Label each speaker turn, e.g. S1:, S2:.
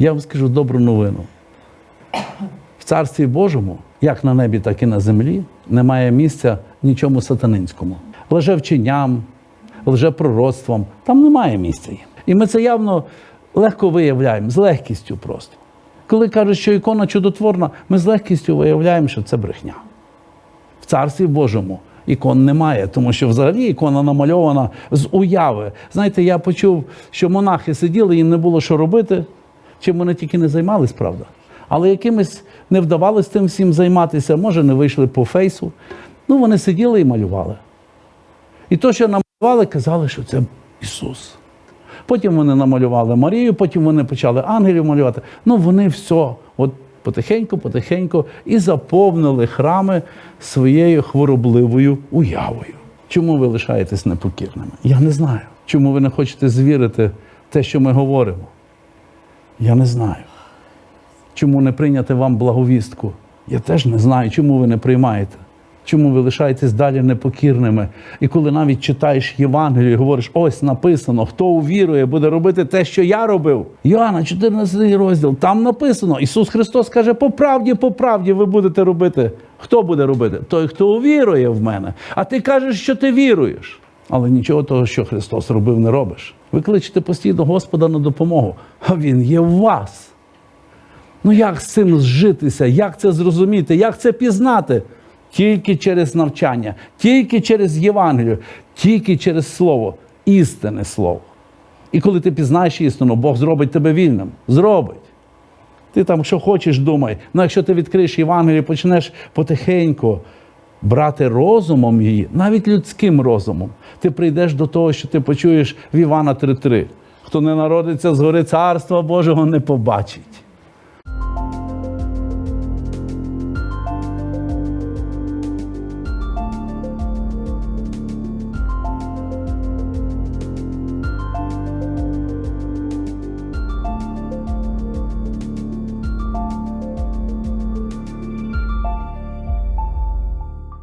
S1: Я вам скажу добру новину. В Царстві Божому, як на небі, так і на землі, немає місця нічому сатанинському. Лжевченням, лжепророцтвам. Там немає місця. І ми це явно легко виявляємо, з легкістю просто. Коли кажуть, що ікона чудотворна, ми з легкістю виявляємо, що це брехня. В Царстві Божому ікон немає, тому що взагалі ікона намальована з уяви. Знаєте, я почув, що монахи сиділи, їм не було що робити, чим вони тільки не займались, правда. Але якимось не вдавалось тим всім займатися, може, не вийшли по фейсу. Ну, вони сиділи і малювали. І то, що намалювали, казали, що це Ісус. Потім вони намалювали Марію, потім вони почали ангелів малювати. Ну, вони все, от потихеньку, потихеньку і заповнили храми своєю хворобливою уявою. Чому ви лишаєтесь непокірними? Я не знаю. Чому ви не хочете звірити те, що ми говоримо? Я не знаю. Чому не прийняти вам благовістку? Я теж не знаю, чому ви не приймаєте. Чому ви лишаєтесь далі непокірними? І коли навіть читаєш Євангелію і говориш, ось написано, хто увірує, буде робити те, що я робив. Йоанна, 14 розділ, там написано. Ісус Христос каже, по правді, по правді ви будете робити. Хто буде робити? Той, хто увірує в мене. А ти кажеш, що ти віруєш. Але нічого того, що Христос робив, не робиш. Ви кличете постійно Господа на допомогу, а Він є в вас. Ну як з цим зжитися? Як це зрозуміти? Як це пізнати? Тільки через навчання, тільки через Євангелію, тільки через Слово, істинне Слово. І коли ти пізнаєш істину, Бог зробить тебе вільним. Зробить. Ти там, що хочеш, думай. Ну, якщо ти відкриєш Євангелію, почнеш потихеньку брати розумом її, навіть людським розумом, ти прийдеш до того, що ти почуєш в Івана 3.3. Хто не народиться згори царства Божого, не побачить.